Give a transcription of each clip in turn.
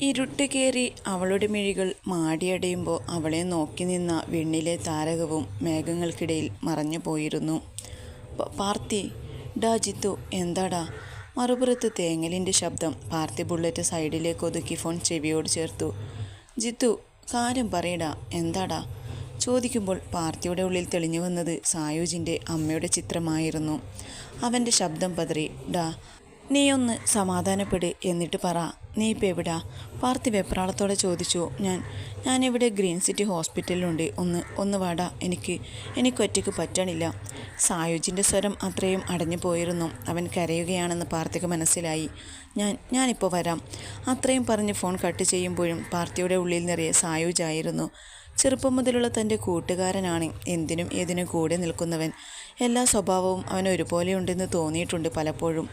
ഇരുട്ട് കയറി അവളുടെ മിഴികൾ മാടിയടയുമ്പോൾ അവളെ നോക്കി നിന്ന വെണ്ണിലെ താരകവും മേഘങ്ങൾക്കിടയിൽ മറഞ്ഞു പോയിരുന്നു. പാർത്തി ഡാ ജിത്തു എന്താടാ? മറുപുറത്ത് തേങ്ങലിന്റെ ശബ്ദം പാർത്തി ബുള്ളറ്റ് സൈഡിലേക്ക് ഒതുക്കി ഫോൺ ചെവിയോട് ചേർത്തു. ജിത്തു കാര്യം പറയടാ എന്താടാ? ചോദിക്കുമ്പോൾ പാർത്തിയുടെ ഉള്ളിൽ തെളിഞ്ഞു വന്നത് സായൂജിന്റെ അമ്മയുടെ ചിത്രമായിരുന്നു. അവന്റെ ശബ്ദം പതറി. ഡാ നീ ഒന്ന് സമാധാനപ്പെട് എന്നിട്ട് പറ. നീ ഇപ്പം എവിടാ? പാർത്തി വെപ്രാളത്തോടെ ചോദിച്ചു. ഞാൻ ഞാനിവിടെ ഗ്രീൻ സിറ്റി ഹോസ്പിറ്റലിലുണ്ട്. ഒന്ന് ഒന്ന് വാടാ. എനിക്ക് എനിക്കൊറ്റയ്ക്ക് പറ്റണില്ല സായുജിന്റെ സ്വരം അത്രയും അടഞ്ഞു പോയിരുന്നു. അവൻ കരയുകയാണെന്ന് പാർത്തിക്ക് മനസ്സിലായി. ഞാൻ ഞാനിപ്പോൾ വരാം. അത്രയും പറഞ്ഞ് ഫോൺ കട്ട് ചെയ്യുമ്പോഴും പാർത്തിയുടെ ഉള്ളിൽ നിറയെ സായുജായിരുന്നു. ചെറുപ്പം മുതലുള്ള തന്റെ കൂട്ടുകാരനാണ്. എന്തിനും ഏതിനും കൂടെ നിൽക്കുന്നവൻ. എല്ലാ സ്വഭാവവും അവൻ ഒരുപോലെയുണ്ടെന്ന് തോന്നിയിട്ടുണ്ട് പലപ്പോഴും.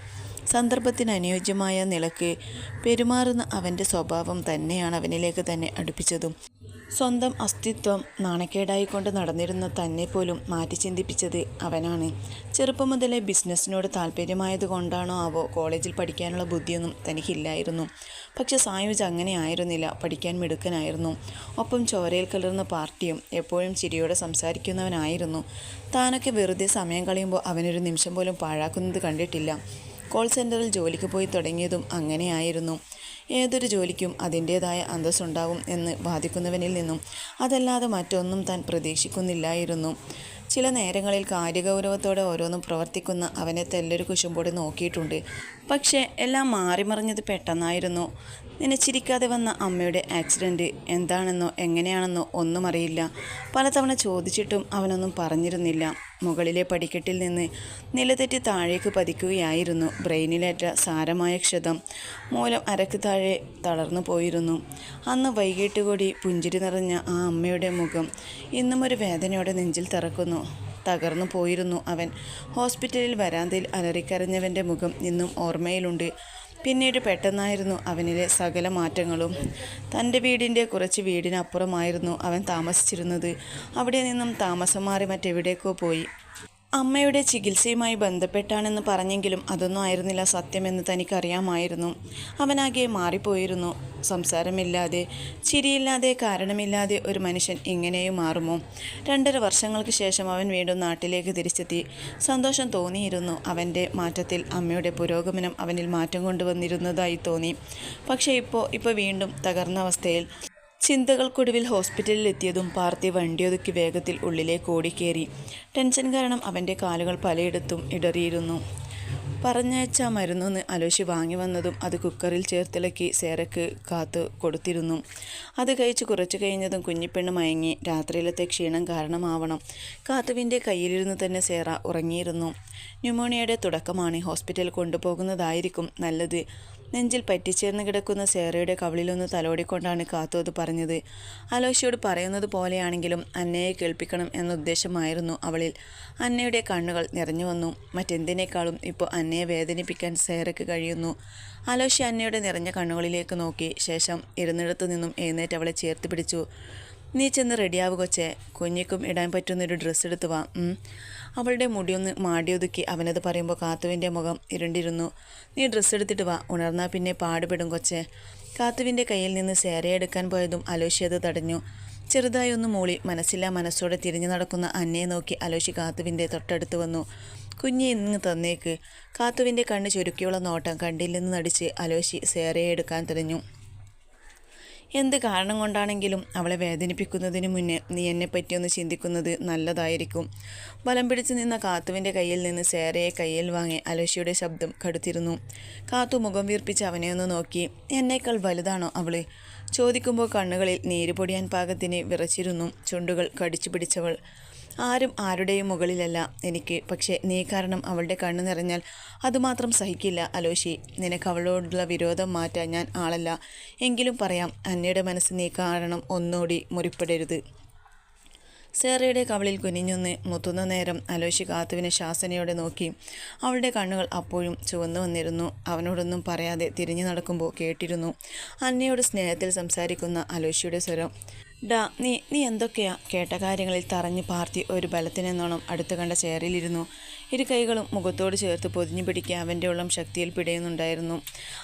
സന്ദർഭത്തിന് അനുയോജ്യമായ നിലയ്ക്ക് പെരുമാറുന്ന അവന്റെ സ്വഭാവം തന്നെയാണ് അവനിലേക്ക് തന്നെ അടുപ്പിച്ചതും. സ്വന്തം അസ്തിത്വം നാണക്കേടായിക്കൊണ്ട് നടന്നിരുന്ന തന്നെ പോലും മാറ്റി ചിന്തിപ്പിച്ചത് അവനാണ്. ചെറുപ്പം മുതലേ ബിസിനസ്സിനോട് താല്പര്യമായത് കൊണ്ടാണോ ആവോ കോളേജിൽ പഠിക്കാനുള്ള ബുദ്ധിയൊന്നും തനിക്കില്ലായിരുന്നു. പക്ഷെ സായുജ് അങ്ങനെ ആയിരുന്നില്ല. പഠിക്കാൻ മിടുക്കനായിരുന്നു. ഒപ്പം ചോരയിൽ കലർന്ന പാർട്ടിയും എപ്പോഴും ചിരിയോടെ സംസാരിക്കുന്നവനായിരുന്നു. താനൊക്കെ വെറുതെ സമയം കളയുമ്പോൾ അവനൊരു നിമിഷം പോലും പാഴാക്കുന്നത് കണ്ടിട്ടില്ല. കോൾ സെന്ററിൽ ജോലിക്ക് പോയി തുടങ്ങിയതും അങ്ങനെയായിരുന്നു. ഏതൊരു ജോലിക്കും അതിന്റേതായ അന്തസ്സുണ്ടാവും എന്ന് വാദിക്കുന്നവനിൽ നിന്നും അതല്ലാതെ മറ്റൊന്നും താൻ പ്രതീക്ഷിക്കുന്നില്ലായിരുന്നു. ചില നേരങ്ങളിൽ കാര്യഗൗരവത്തോടെ ഓരോന്നും പ്രവർത്തിക്കുന്ന അവനെ തെല്ലൊരു കുശുമ്പോടെ നോക്കിയിട്ടുണ്ട്. പക്ഷേ എല്ലാം മാറിമറിഞ്ഞത് പെട്ടെന്നായിരുന്നു. നനച്ചിരിക്കാതെ വന്ന അമ്മയുടെ ആക്സിഡന്റ് എന്താണെന്നോ എങ്ങനെയാണെന്നോ ഒന്നും അറിയില്ല. പലതവണ ചോദിച്ചിട്ടും അവനൊന്നും പറഞ്ഞിരുന്നില്ല. മുകളിലെ പടിക്കെട്ടിൽ നിന്ന് നിലതെറ്റി താഴേക്ക് പതിക്കുകയായിരുന്നു ബ്രെയിനിലേറ്റ സാരമായ ക്ഷതം. മൂലം അരക്ക് താഴെ തളർന്നു പോയിരുന്നു. അന്ന് വൈകിട്ട് കൂടി പുഞ്ചിരി നിറഞ്ഞ ആ അമ്മയുടെ മുഖം ഇന്നും ഒരു വേദനയോടെ നെഞ്ചിൽ തറക്കുന്നു. തകർന്നു പോയിരുന്നു അവൻ. ഹോസ്പിറ്റലിൽ വരാന്തയിൽ അലറിക്കരഞ്ഞവന്റെ മുഖം ഇന്നും ഓർമ്മയിലുണ്ട്. പിന്നീട് പെട്ടെന്നായിരുന്നു അവനിലെ സകല മാറ്റങ്ങളും. തന്റെ വീടിന്റെ കുറച്ച് വീടിനപ്പുറമായിരുന്നു അവൻ താമസിച്ചിരുന്നത്. അവിടെ നിന്നും താമസം മാറി മറ്റെവിടേക്കോ പോയി. അമ്മയുടെ ചികിത്സയുമായി ബന്ധപ്പെട്ടാണെന്ന് പറഞ്ഞെങ്കിലും അതൊന്നും ആയിരുന്നില്ല സത്യമെന്ന് തനിക്കറിയാമായിരുന്നു. അവനാകെ മാറിപ്പോയിരുന്നു. സംസാരമില്ലാതെ ചിരിയില്ലാതെ കാരണമില്ലാതെ ഒരു മനുഷ്യൻ ഇങ്ങനെയും മാറുമോ? രണ്ടര വർഷങ്ങൾക്ക് ശേഷം അവൻ വീണ്ടും നാട്ടിലേക്ക് തിരിച്ചെത്തി. സന്തോഷം തോന്നിയിരുന്നു. അവന്റെ മാറ്റത്തിൽ അമ്മയുടെ പുരോഗമനം അവനിൽ മാറ്റം കൊണ്ടുവന്നിരുന്നതായി തോന്നി. പക്ഷേ ഇപ്പോൾ ഇപ്പോൾ വീണ്ടും തകർന്ന അവസ്ഥയിൽ ചിന്തകൾക്കൊടുവിൽ ഹോസ്പിറ്റലിൽ എത്തിയതും പാർത്തി വണ്ടിയൊതുക്കി വേഗത്തിൽ ഉള്ളിലേക്ക് ഓടിക്കേറി. ടെൻഷൻ കാരണം അവന്റെ കാലുകൾ പലയിടത്തും ഇടറിയിരുന്നു. പറഞ്ഞയച്ച മരുന്നൊന്ന് അലോശി വാങ്ങി വന്നതും അത് കുക്കറിൽ ചേർത്തിളക്കി സേറയ്ക്ക് കാത്തു കൊടുത്തിരുന്നു. അത് കഴിച്ച് കുറച്ച് കഴിഞ്ഞതും കുഞ്ഞിപ്പെണ്ണ് മയങ്ങി. രാത്രിയിലത്തെ ക്ഷീണം കാരണമാവണം. കാത്തുവിന്റെ കയ്യിലിരുന്ന് തന്നെ സേറ ഉറങ്ങിയിരുന്നു. ന്യൂമോണിയയുടെ തുടക്കമാണ് ഹോസ്പിറ്റൽ കൊണ്ടുപോകുന്നതായിരിക്കും നല്ലത്. നെഞ്ചിൽ പറ്റിച്ചേർന്ന് കിടക്കുന്ന സേറയുടെ കവിളിലൊന്ന് തലോടിക്കൊണ്ടാണ് കാത്തു അത് പറഞ്ഞത്. അലോഷയോട് പറയുന്നത് പോലെയാണെങ്കിലും അന്നയെ കേൾപ്പിക്കണം എന്ന ഉദ്ദേശമായിരുന്നു അവളിൽ. അന്നയുടെ കണ്ണുകൾ നിറഞ്ഞു വന്നു. മറ്റെന്തിനേക്കാളും ഇപ്പോൾ അന്നയെ വേദനിപ്പിക്കാൻ സേറയ്ക്ക് കഴിയുന്നു. അലോഷി അന്നയുടെ നിറഞ്ഞ കണ്ണുകളിലേക്ക് നോക്കി. ശേഷം ഇരുന്നിടത്തു നിന്നും എഴുന്നേറ്റ് അവളെ ചേർത്ത് പിടിച്ചു. നീ ചെന്ന് റെഡിയാവുക കൊച്ചേ. കുഞ്ഞിക്കും ഇടാൻ പറ്റുന്നൊരു ഡ്രസ്സ് എടുത്തു വാ. അവളുടെ മുടിയൊന്ന് മാടിയൊതുക്കി അവനത് പറയുമ്പോൾ കാത്തുവിന്റെ മുഖം ഇരുണ്ടിരുന്നു. നീ ഡ്രസ്സ് എടുത്തിട്ട് വാ. ഉണർന്നാൽ പിന്നെ പാടുപെടും കൊച്ചേ. കാത്തുവിന്റെ കയ്യിൽ നിന്ന് സേരയെടുക്കാൻ പോയതും അലോഷിയത് തടഞ്ഞു. ചെറുതായി ഒന്ന് മൂളി മനസ്സില്ലാ മനസ്സോടെ തിരിഞ്ഞു നടക്കുന്ന അന്നയെ നോക്കി അലോഷി കാത്തുവിന്റെ തൊട്ടടുത്ത് വന്നു. കുഞ്ഞെ ഇന്ന് തന്നേക്ക്. കാത്തുവിന്റെ കണ്ണ് ചുരുക്കിയുള്ള നോട്ടം കണ്ടില്ലെന്ന് നടിച്ച് അലോഷി സേരയെ എടുക്കാൻ തിരഞ്ഞു. എന്ത് കാരണം കൊണ്ടാണെങ്കിലും അവളെ വേദനിപ്പിക്കുന്നതിന് മുന്നേ നീ എന്നെ പറ്റിയൊന്ന് ചിന്തിക്കുന്നത് നല്ലതായിരിക്കും. ബലം പിടിച്ചു നിന്ന കാത്തുവിന്റെ കയ്യിൽ നിന്ന് സേരയെ കയ്യിൽ വാങ്ങി അലശിയുടെ ശബ്ദം കടുത്തിരുന്നു. കാത്തു മുഖം വീർപ്പിച്ച് അവനെ ഒന്ന് നോക്കി. എന്നേക്കാൾ വലുതാണോ അവൾ? ചോദിക്കുമ്പോൾ കണ്ണുകളിൽ നീര് പൊടിയാൻ പാകത്തിന് വിറച്ചിരുന്നു. ചുണ്ടുകൾ കടിച്ചു പിടിച്ചവൾ. ആരും ആരുടെയും മുകളിലല്ല എനിക്ക്. പക്ഷേ നീ കാരണം അവളുടെ കണ്ണു നിറഞ്ഞാൽ അതുമാത്രം സഹിക്കില്ല അലോഷി. നിനക്ക് അവളോടുള്ള വിരോധം മാറ്റാൻ ഞാൻ ആളല്ല. എങ്കിലും പറയാം അന്നയുടെ മനസ്സ് നീ കാരണം ഒന്നോടി മുറിപ്പെടരുത്. സേറയുടെ കവളിൽ കുനിഞ്ഞൊന്ന് മുത്തുന്ന നേരം അലോഷി കാത്തുവിനെ ശാസനയോടെ നോക്കി. അവളുടെ കണ്ണുകൾ അപ്പോഴും ചുവന്നു വന്നിരുന്നു. അവനോടൊന്നും പറയാതെ തിരിഞ്ഞു നടക്കുമ്പോൾ കേട്ടിരുന്നു. അന്നയോട് സ്നേഹത്തിൽ സംസാരിക്കുന്ന അലോഷിയുടെ സ്വരം. ഡാ നീ നീ എന്തൊക്കെയാ കേട്ട കാര്യങ്ങളിൽ തറഞ്ഞ് പാർത്തി ഒരു ബലത്തിനെന്നോണം അടുത്ത് കണ്ട ചെയറിലിരുന്നു. ഇരു കൈകളും മുഖത്തോട് ചേർത്ത് പൊതിഞ്ഞു പിടിക്കുക അവന്റെ ഉള്ളം ശക്തിയിൽ പിടയുന്നുണ്ടായിരുന്നു.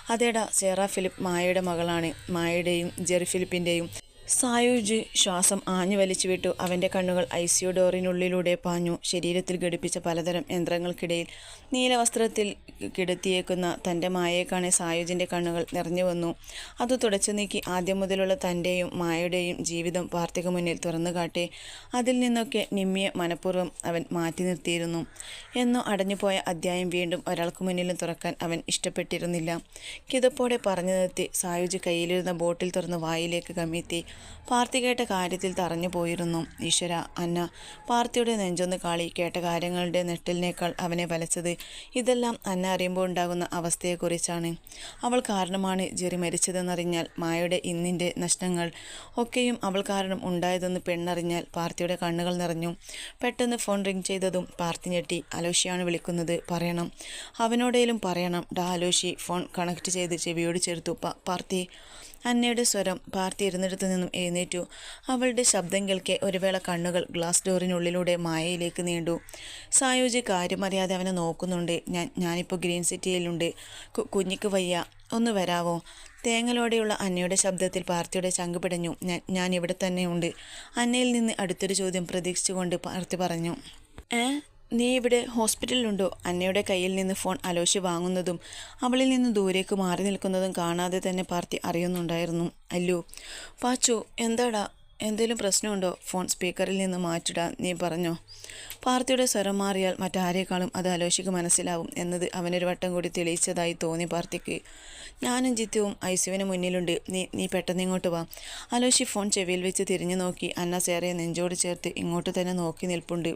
അതേടാ സേറ ഫിലിപ്പ് മായയുടെ മകളാണ്. മായയുടെയും ജെറി ഫിലിപ്പിന്റെയും സായുജ് ശ്വാസം ആഞ്ഞു വലിച്ചു വിട്ടു. അവന്റെ കണ്ണുകൾ ഐ സിയു ഡോറിനുള്ളിലൂടെ പാഞ്ഞു. ശരീരത്തിൽ ഘടിപ്പിച്ച പലതരം യന്ത്രങ്ങൾക്കിടയിൽ നീലവസ്ത്രത്തിൽ കിടത്തിയേക്കുന്ന തന്റെ മായയെ കാണെ സായുജിന്റെ കണ്ണുകൾ നിറഞ്ഞു വന്നു. അത് തുടച്ചു നീക്കി ആദ്യം മുതലുള്ള തന്റെയും മായയുടെയും ജീവിതം വാർത്തക മുന്നിൽ തുറന്നു കാട്ടി. അതിൽ നിന്നൊക്കെ നിമ്മിയെ മനഃപൂർവം അവൻ മാറ്റി നിർത്തിയിരുന്നു. എന്നോ അടഞ്ഞുപോയ അധ്യായം വീണ്ടും ഒരാൾക്ക് മുന്നിലും തുറക്കാൻ അവൻ ഇഷ്ടപ്പെട്ടിരുന്നില്ല. കിതപ്പോടെ പറഞ്ഞു നിർത്തി സായുജി കയ്യിലിരുന്ന ബോട്ടിൽ തുറന്ന് വായിലേക്ക് കമ്മിത്തി. പാർത്തി കേട്ട കാര്യത്തിൽ തറഞ്ഞു പോയിരുന്നു. ഈശ്വര അന്ന പാർത്തിയുടെ നെഞ്ചൊന്ന് കാളി കേട്ട കാര്യങ്ങളുടെ നെട്ടലിനേക്കാൾ അവനെ വലച്ചത് ഇതെല്ലാം അന്ന അറിയുമ്പോൾ ഉണ്ടാകുന്ന അവസ്ഥയെക്കുറിച്ചാണ്. അവൾ കാരണമാണ് ജെറി മരിച്ചതെന്നറിഞ്ഞാൽ മായയുടെ ഇന്നിന്റെ നഷ്ടങ്ങൾ ഒക്കെയും അവൾ കാരണം ഉണ്ടായതെന്ന് പെണ്ണറിഞ്ഞാൽ പാർത്തിയുടെ കണ്ണുകൾ നിറഞ്ഞു. പെട്ടെന്ന് ഫോൺ റിംഗ് ചെയ്തതും പാർത്തി ഞെട്ടി അലോഷിയാണ് വിളിക്കുന്നത് പറയണം. അവനോടേലും പറയണം. ഡാ അലോഷി ഫോൺ കണക്ട് ചെയ്ത് ചെവിയോട് ചേർത്തു. പാർത്തി അന്നയുടെ സ്വരം പാർത്തി ഇരുന്നിടത്തു നിന്നും എഴുന്നേറ്റു. അവളുടെ ശബ്ദം കേൾക്കെ ഒരുവേള കണ്ണുകൾ ഗ്ലാസ് ഡോറിനുള്ളിലൂടെ മായയിലേക്ക് നീണ്ടു. സായുജി കാര്യം അറിയാതെ അവനെ നോക്കുന്നുണ്ട്. ഞാൻ ഞാനിപ്പോൾ ഗ്രീൻ സിറ്റിയിലുണ്ട്. കുഞ്ഞിക്ക് വയ്യ. ഒന്ന് വരാവോ? തേങ്ങലോടെയുള്ള അന്നയുടെ ശബ്ദത്തിൽ പാർത്തിയുടെ ചങ്ക് പിടഞ്ഞു. ഞാൻ ഞാൻ ഇവിടെ തന്നെയുണ്ട് അന്നയിൽ നിന്ന് അടുത്തൊരു ചോദ്യം പ്രതീക്ഷിച്ചുകൊണ്ട് പാർത്തി പറഞ്ഞു. ഏ? നീ ഇവിടെ ഹോസ്പിറ്റലിലുണ്ടോ? അന്നയുടെ കയ്യിൽ നിന്ന് ഫോൺ അലോശി വാങ്ങുന്നതും അവളിൽ നിന്ന് ദൂരേക്ക് മാറി നിൽക്കുന്നതും കാണാതെ തന്നെ പാർത്തി അറിയുന്നുണ്ടായിരുന്നു. അല്ലു പാച്ചു എന്താടാ? എന്തെങ്കിലും പ്രശ്നമുണ്ടോ? ഫോൺ സ്പീക്കറിൽ നിന്ന് മാറ്റിടാൻ നീ പറഞ്ഞോ. പാർത്തിയുടെ സ്വരം മാറിയാൽ മറ്റാരേക്കാളും അത് അലോശിക്ക് മനസ്സിലാവും എന്നത് അവനൊരു വട്ടം കൂടി തെളിയിച്ചതായി തോന്നി പാർത്തിക്ക്. ഞാനും ജിത്തുവും ഐസുവിന് മുന്നിലുണ്ട്. നീ നീ പെട്ടെന്ന് ഇങ്ങോട്ട് വാ. അലോശി ഫോൺ ചെവിയിൽ വെച്ച് തിരിഞ്ഞു നോക്കി. അന്ന സേറയെ നെഞ്ചോട് ചേർത്ത് ഇങ്ങോട്ട് തന്നെ നോക്കി നിൽപ്പുണ്ട്.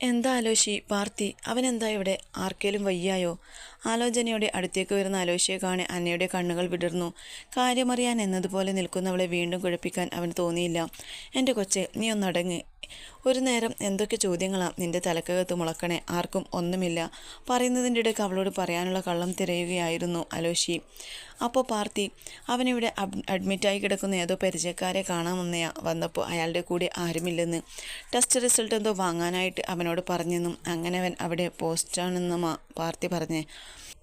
എന്താ ആലോഷി പാർത്തി? അവനെന്താ ഇവിടെ? ആർക്കേലും വയ്യായോ? ആലോചനയോടെ അടുത്തേക്ക് വരുന്ന ആലോഷിയെ കാണെ അന്നയുടെ കണ്ണുകൾ വിടർന്നു. കാര്യമറിയാൻ എന്നതുപോലെ നിൽക്കുന്നവളെ വീണ്ടും കുഴപ്പിക്കാൻ അവന് തോന്നിയില്ല. എന്റെ കൊച്ചെ നീ ഒന്നടങ്ങ് ഒരു നേരം എന്തൊക്കെ ചോദ്യങ്ങളാണ് നിന്റെ തലക്കകത്ത് മുളക്കണേ? ആർക്കും ഒന്നുമില്ല. പറയുന്നതിന്റെ ഇടയ്ക്ക് അവളോട് പറയാനുള്ള കള്ളം തിരയുകയായിരുന്നു അലോഷി. അപ്പോൾ പാർത്തി അവനിവിടെ അഡ്മിറ്റായി കിടക്കുന്ന ഏതോ പരിചയക്കാരെ കാണാമെന്നയാ വന്നപ്പോൾ അയാളുടെ കൂടെ ആരുമില്ലെന്ന്. ടെസ്റ്റ് റിസൾട്ട് എന്തോ വാങ്ങാനായിട്ട് അവനോട് പറഞ്ഞെന്നും അങ്ങനെ അവൻ അവിടെ പോസ്റ്റാണെന്നുമാ പാർത്തി പറഞ്ഞേ.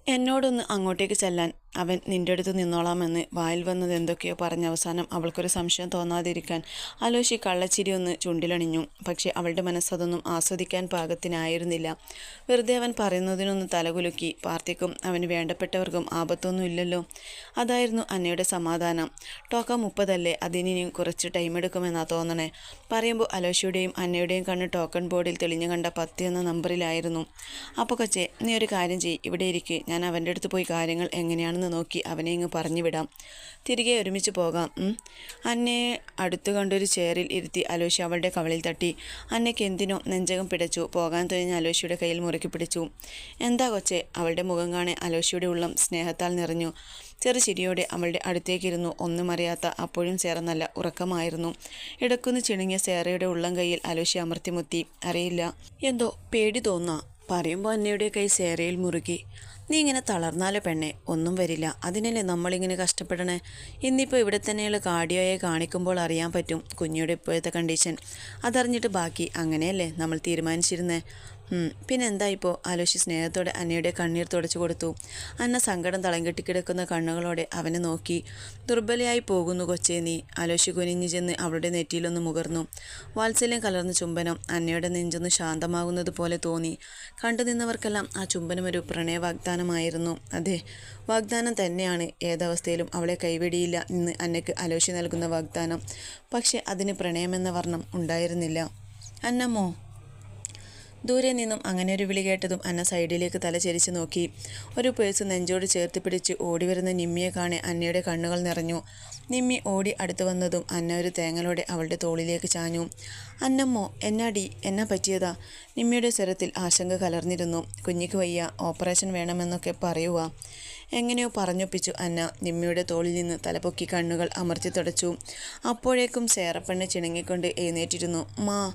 എന്നോടൊന്ന് അങ്ങോട്ടേക്ക് ചെല്ലാൻ അവൻ നിന്റെ അടുത്ത് നിന്നോളാമെന്ന് വായിൽ വന്നത് എന്തൊക്കെയോ പറഞ്ഞ അവസാനം അവൾക്കൊരു സംശയം തോന്നാതിരിക്കാൻ അലോശി കള്ളച്ചിരി ഒന്ന് ചുണ്ടിലണിഞ്ഞു. പക്ഷേ അവളുടെ മനസ്സതൊന്നും ആസ്വദിക്കാൻ പാകത്തിനായിരുന്നില്ല. വെറുതെ അവൻ പറയുന്നതിനൊന്ന് തലകുലുക്കി. പാർട്ടിക്കും അവന് വേണ്ടപ്പെട്ടവർക്കും ആപത്തൊന്നും ഇല്ലല്ലോ. അതായിരുന്നു അന്നയുടെ സമാധാനം. ടോക്ക മുപ്പതല്ലേ? അതിനിയും കുറച്ച് ടൈം എടുക്കുമെന്നാ തോന്നണേ. പറയുമ്പോൾ അലോശിയുടെയും അന്നയുടെയും കണ്ണ് ടോക്കൺ ബോർഡിൽ തെളിഞ്ഞു കണ്ട പത്ത് എന്ന നമ്പറിലായിരുന്നു അപ്പോൾ കൊച്ചേ നീ ഒരു കാര്യം ചെയ്യ്. ഇവിടെ ഇരിക്കുക ഞാൻ അവന്റെ അടുത്ത് പോയി കാര്യങ്ങൾ എങ്ങനെയാണെന്ന് നോക്കി അവനെ ഇങ്ങ് പറഞ്ഞു വിടാം. തിരികെ ഒരുമിച്ച് പോകാം. അന്നയെ അടുത്തു കണ്ടൊരു ചെയറിൽ ഇരുത്തി അലോഷി അവളുടെ കവളിൽ തട്ടി. അന്നയ്ക്ക് എന്തിനോ നെഞ്ചകം പിടച്ചു. പോകാൻ തുനിഞ്ഞ അലോഷിയുടെ കയ്യിൽ മുറുക്കി പിടിച്ചു. എന്താ കൊച്ചെ? അവളുടെ മുഖം കാണെ അലോഷിയുടെ ഉള്ളം സ്നേഹത്താൽ നിറഞ്ഞു. ചെറു ചിരിയോടെ അവളുടെ അടുത്തേക്കിരുന്നു. ഒന്നും അറിയാത്ത അപ്പോഴും സേറ നല്ല ഉറക്കമായിരുന്നു. ഇടക്കുന്ന് ചിണുങ്ങിയ സേറയുടെ ഉള്ളം കൈയിൽ അലോഷി അമർത്തിമുത്തി. അറിയില്ല. എന്തോ? പേടി തോന്നാ. പറയുമ്പോൾ അന്നയുടെ കൈ സേറയിൽ മുറുകി. നീ ഇങ്ങനെ തളർന്നാലോ പെണ്ണെ? ഒന്നും വരില്ല. അതിനല്ലേ നമ്മളിങ്ങനെ കഷ്ടപ്പെടണേ? ഇന്നിപ്പോൾ ഇവിടെ തന്നെയുള്ള കാർഡിയോയെ കാണിക്കുമ്പോൾ അറിയാൻ പറ്റും കുഞ്ഞിയുടെ ഇപ്പോഴത്തെ കണ്ടീഷൻ അതറിഞ്ഞിട്ട് ബാക്കി. അങ്ങനെയല്ലേ നമ്മൾ തീരുമാനിച്ചിരുന്നേ? പിന്നെന്താ ഇപ്പോൾ ആലോചി സ്നേഹത്തോടെ അന്നയുടെ കണ്ണീർ തുടച്ചു കൊടുത്തു. അന്ന സങ്കടം തളം കെട്ടിക്കിടക്കുന്ന കണ്ണുകളോടെ അവനെ നോക്കി. ദുർബലയായി പോകുന്നു കൊച്ചേ നീ. ആലോചി കുനിഞ്ഞു ചെന്ന് അവളുടെ നെറ്റിയിലൊന്ന് മുകർന്നു. വാത്സല്യം കലർന്ന ചുംബനം അന്നയുടെ നെഞ്ചൊന്ന് ശാന്തമാകുന്നത് പോലെ തോന്നി. കണ്ടു നിന്നവർക്കെല്ലാം ആ ചുംബനം ഒരു പ്രണയ വാഗ്ദാനമായിരുന്നു അതെ വാഗ്ദാനം തന്നെയാണ്. ഏതവസ്ഥയിലും അവളെ കൈവെടിയില്ല എന്ന് അന്നയ്ക്ക് അലോഷി നൽകുന്ന വാഗ്ദാനം. പക്ഷെ അതിന് പ്രണയമെന്ന വർണം ഉണ്ടായിരുന്നില്ല. അന്നമ്മോ? ദൂരെ നിന്നും അങ്ങനെ ഒരു വിളി കേട്ടതും അന്ന സൈഡിലേക്ക് തല ചെരിച്ചു നോക്കി. ഒരു പേഴ്സ് നെഞ്ചോട് ചേർത്ത് പിടിച്ച് ഓടി വരുന്ന നിമ്മിയെ കാണെ അന്നയുടെ കണ്ണുകൾ നിറഞ്ഞു. നിമ്മി ഓടി അടുത്തു വന്നതും അന്ന ഒരു തേങ്ങലോടെ അവളുടെ തോളിലേക്ക് ചാഞ്ഞു. അന്നമ്മോ എന്നാടി? എന്നാ പറ്റിയതാ? നിമ്മിയുടെ സ്വരത്തിൽ ആശങ്ക കലർന്നിരുന്നു. കുഞ്ഞിക്ക് വയ്യ ഓപ്പറേഷൻ വേണമെന്നൊക്കെ പറയുക എങ്ങനെയോ പറഞ്ഞൊപ്പിച്ചു അന്ന. നിമ്മിയുടെ തോളിൽ നിന്ന് തലപൊക്കി കണ്ണുകൾ അമർത്തി തുടച്ചു. അപ്പോഴേക്കും സേറപ്പെണ്ണ് ചിണങ്ങിക്കൊണ്ട് എഴുന്നേറ്റിരുന്നു. മാ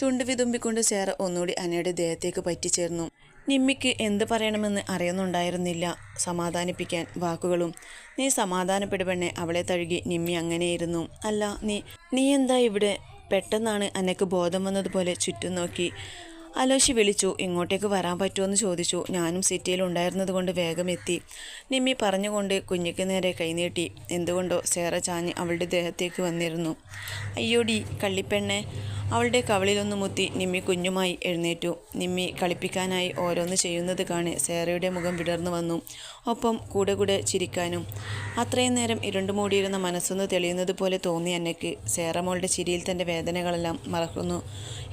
ചുണ്ട് വിതുമ്പിക്കൊണ്ട് സേറ ഒന്നുകൂടി അനയുടെ ദേഹത്തേക്ക് പറ്റിച്ചേർന്നു. നിമ്മിക്ക് എന്ത് പറയണമെന്ന് അറിയുന്നുണ്ടായിരുന്നില്ല. സമാധാനിപ്പിക്കാൻ വാക്കുകളും നീ സമാധാനപ്പെടുപെണ്ണെ അവളെ തഴുകി നിമ്മി അങ്ങനെയിരുന്നു. അല്ല നീ നീ എന്താ ഇവിടെ? പെട്ടെന്നാണ് അനക്ക് ബോധം വന്നതുപോലെ ചുറ്റും നോക്കി. അലോഷി വിളിച്ചു ഇങ്ങോട്ടേക്ക് വരാൻ പറ്റുമെന്ന് ചോദിച്ചു. ഞാനും സിറ്റിയിൽ ഉണ്ടായിരുന്നത് കൊണ്ട് വേഗം എത്തി. നിമ്മി പറഞ്ഞുകൊണ്ട് കുഞ്ഞിക്ക് നേരെ കൈനീട്ടി എന്തുകൊണ്ടോ? സേറ ചാഞ്ഞ് അവളുടെ ദേഹത്തേക്ക് വന്നിരുന്നു. അയ്യോടി കള്ളിപ്പെണ്ണെ. അവളുടെ കവളിലൊന്ന് മുത്തി നിമ്മി കുഞ്ഞുമായി എഴുന്നേറ്റു. നിമ്മി കളിപ്പിക്കാനായി ഓരോന്ന് ചെയ്യുന്നത് കാണെ സേറയുടെ മുഖം വിടർന്നു വന്നു. ഒപ്പം കൂടെ കൂടെ ചിരിക്കാനും. അത്രയും നേരം ഇരുണ്ടു മൂടിയിരുന്ന മനസ്സൊന്ന് തെളിയുന്നത് പോലെ തോന്നി അന്നയ്ക്ക്. സേറമോളുടെ ചിരിയിൽ തന്റെ വേദനകളെല്ലാം മറക്കുന്നു.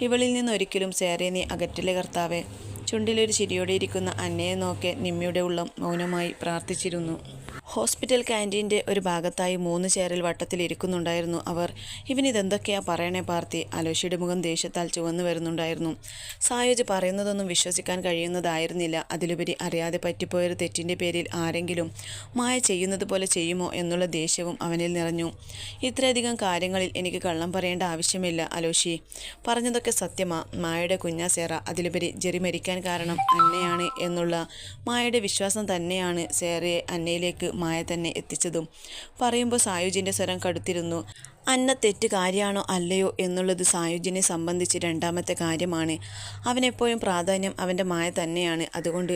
ഇവളിൽ നിന്നൊരിക്കലും സേറയെ നീ അകറ്റിലെ കർത്താവെ? ചുണ്ടിലൊരു ചിരിയോടെ ഇരിക്കുന്ന അന്നയെ നോക്കെ നിമ്മിയുടെ ഉള്ളം മൗനമായി പ്രാർത്ഥിച്ചിരുന്നു. ഹോസ്പിറ്റൽ ക്യാന്റീന്റെ ഒരു ഭാഗത്തായി മൂന്ന് ചേരൽ വട്ടത്തിൽ ഇരിക്കുന്നുണ്ടായിരുന്നു അവർ. ഇവനിതെന്തൊക്കെയാ പറയണേ പാർത്തി. അലോഷിയുടെ മുഖം ദേഷ്യത്താൽ ചുവന്നു വരുന്നുണ്ടായിരുന്നു. സായുജ് പറയുന്നതൊന്നും വിശ്വസിക്കാൻ കഴിയുന്നതായിരുന്നില്ല. അതിലുപരി അറിയാതെ പറ്റിപ്പോയൊരു തെറ്റിന്റെ പേരിൽ ആരെങ്കിലും മായ ചെയ്യുന്നത് പോലെ ചെയ്യുമോ എന്നുള്ള ദേഷ്യവും അവനിൽ നിറഞ്ഞു. ഇത്രയധികം കാര്യങ്ങളിൽ എനിക്ക് കള്ളം പറയേണ്ട ആവശ്യമില്ല അലോഷി പറഞ്ഞതൊക്കെ സത്യമാ. മായയുടെ കുഞ്ഞാസേറ അതിലുപരി ജെറി മരിക്കാൻ കാരണം അന്നയാണ് എന്നുള്ള മായയുടെ വിശ്വാസം തന്നെയാണ് സേറയെ അന്നയിലേക്ക് മായ തന്നെ എത്തിച്ചതും. പറയുമ്പോൾ സായുജിന്റെ സ്വരം കടുത്തിരുന്നു. അന്ന തെറ്റ് കാര്യമാണോ അല്ലയോ എന്നുള്ളത് സായുജിനെ സംബന്ധിച്ച് രണ്ടാമത്തെ കാര്യമാണ്. അവനെപ്പോഴും പ്രാധാന്യം അവന്റെ മായ തന്നെയാണ്. അതുകൊണ്ട്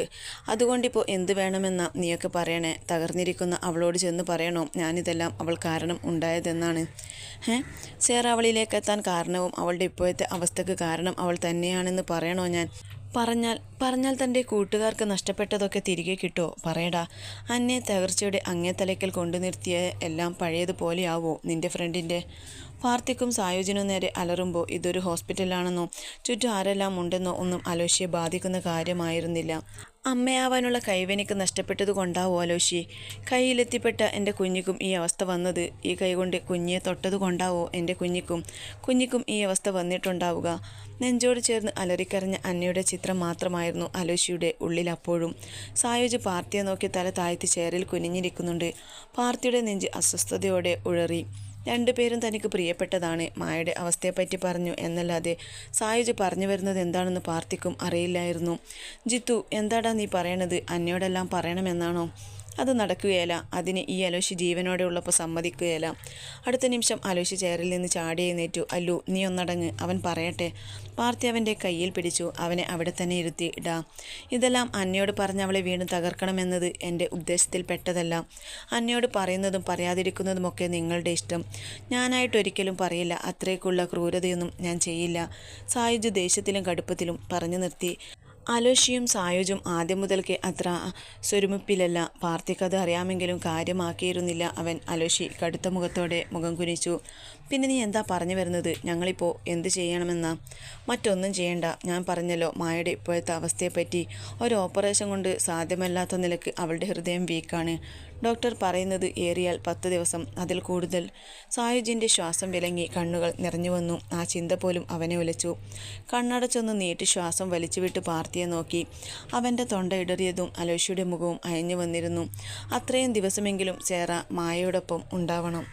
അതുകൊണ്ടിപ്പോൾ എന്ത് വേണമെന്ന നീയൊക്കെ പറയണേ? തകർന്നിരിക്കുന്ന അവളോട് ചെന്ന് പറയണോ? ഞാനിതെല്ലാം അവൾ കാരണം ഉണ്ടായതെന്നാണ്. ഏ എത്താൻ കാരണവും അവളുടെ ഇപ്പോഴത്തെ അവസ്ഥക്ക് കാരണം അവൾ തന്നെയാണെന്ന് പറയണോ ഞാൻ? പറഞ്ഞാൽ പറഞ്ഞാൽ തന്റെ കൂട്ടുകാർക്ക് നഷ്ടപ്പെട്ടതൊക്കെ തിരികെ കിട്ടുമോ പറയടാ. അന്നെ തകർച്ചയുടെ അങ്ങേ തലയ്ക്കൽ കൊണ്ടു നിർത്തിയ എല്ലാം പഴയതുപോലെയാവോ നിന്റെ ഫ്രണ്ടിന്റെ? പാർത്തിക്കും സായോജനും നേരെ അലറുമ്പോൾ ഇതൊരു ഹോസ്പിറ്റലാണെന്നോ ചുറ്റും ആരെല്ലാം ഉണ്ടെന്നോ ഒന്നും അലോഷിയെ ബാധിക്കുന്ന കാര്യമായിരുന്നില്ല. അമ്മയാവാനുള്ള കൈവനിക്ക് നഷ്ടപ്പെട്ടത് കൊണ്ടാവോ അലോഷി? കയ്യിലെത്തിപ്പെട്ട എന്റെ കുഞ്ഞിക്കും ഈ അവസ്ഥ വന്നത്. ഈ കൈകൊണ്ട് കുഞ്ഞിയെ തൊട്ടത് കൊണ്ടാവോ എന്റെ കുഞ്ഞിക്കും? കുഞ്ഞിക്കും ഈ അവസ്ഥ വന്നിട്ടുണ്ടാവുക. നെഞ്ചോട് ചേർന്ന് അലറിക്കരഞ്ഞ അന്നയുടെ ചിത്രം മാത്രമായിരുന്നു അലോഷിയുടെ ഉള്ളിൽ അപ്പോഴും. സായോജ് പാർത്തിയെ നോക്കി തല താഴ്ത്തി ചേറിൽ കുനിഞ്ഞിരിക്കുന്നുണ്ട്. പാർത്തിയുടെ നെഞ്ച് അസ്വസ്ഥതയോടെ ഉഴറി. രണ്ടുപേരും തനിക്ക് പ്രിയപ്പെട്ടതാണ്. മായയുടെ അവസ്ഥയെപ്പറ്റി പറഞ്ഞു എന്നല്ലാതെ സായുജ് പറഞ്ഞു വരുന്നത് എന്താണെന്ന് പാർത്തിക്കും അറിയില്ലായിരുന്നു. ജിത്തു എന്താടാ നീ പറയണത്? അന്നയോടെല്ലാം പറയണമെന്നാണോ? അത് നടക്കുകയല്ല. അതിന് ഈ അലോശി ജീവനോടെ ഉള്ളപ്പോൾ സമ്മതിക്കുകയില്ല. അടുത്ത നിമിഷം അലോശി ചെയറിൽ നിന്ന് ചാടി എഴുന്നേറ്റു. അല്ലു നീ ഒന്നടങ്ങ്. അവൻ പറയട്ടെ. പാർത്തി അവന്റെ കയ്യിൽ പിടിച്ചു. അവനെ അവിടെ തന്നെ ഇരുത്തി ഇടാ. ഇതെല്ലാം അന്നയോട് പറഞ്ഞ് അവളെ വീണ്ടും തകർക്കണമെന്നത് എന്റെ ഉദ്ദേശത്തിൽ പെട്ടതല്ല. അന്നയോട് പറയുന്നതും പറയാതിരിക്കുന്നതുമൊക്കെ നിങ്ങളുടെ ഇഷ്ടം. ഞാനായിട്ടൊരിക്കലും പറയില്ല. അത്രയ്ക്കുള്ള ക്രൂരതയൊന്നും ഞാൻ ചെയ്യില്ല. സായുജ് ദേഷ്യത്തിലും കടുപ്പത്തിലും പറഞ്ഞു നിർത്തി. അലോഷിയും സായുജും ആദ്യം മുതൽക്കേ അത്ര സ്വരുമിപ്പിലല്ല. പാർത്തിക്കത് അറിയാമെങ്കിലും കാര്യമാക്കിയിരുന്നില്ല. അവൻ അലോഷി കടുത്ത മുഖത്തോടെ മുഖം കുനിച്ചു. പിന്നെ നീ എന്താ പറഞ്ഞു വരുന്നത്? ഞങ്ങളിപ്പോൾ എന്ത് ചെയ്യണമെന്നാ? മറ്റൊന്നും ചെയ്യണ്ട. ഞാൻ പറഞ്ഞല്ലോ മായയുടെ ഇപ്പോഴത്തെ അവസ്ഥയെപ്പറ്റി. ഒരു ഓപ്പറേഷൻ കൊണ്ട് സാധ്യമല്ലാത്ത നിലയ്ക്ക് അവളുടെ ഹൃദയം വീക്കാണ്. ഡോക്ടർ പറയുന്നത് ഏറിയാൽ പത്ത് ദിവസം. അതിൽ കൂടുതൽ. സായുജിന്റെ ശ്വാസം വിലങ്ങി കണ്ണുകൾ നിറഞ്ഞു വന്നു. ആ ചിന്ത പോലും അവനെ ഉലച്ചു കണ്ണടച്ചൊന്ന് നീട്ടി ശ്വാസം വലിച്ചുവിട്ട് പാർത്തിയെ നോക്കി. അവന്റെ തൊണ്ട ഇടറിയതും അലോഷിയുടെ മുഖവും അയഞ്ഞു വന്നിരുന്നു. അത്രയും ദിവസമെങ്കിലും ചേറ മായയോടൊപ്പം ഉണ്ടാവണം.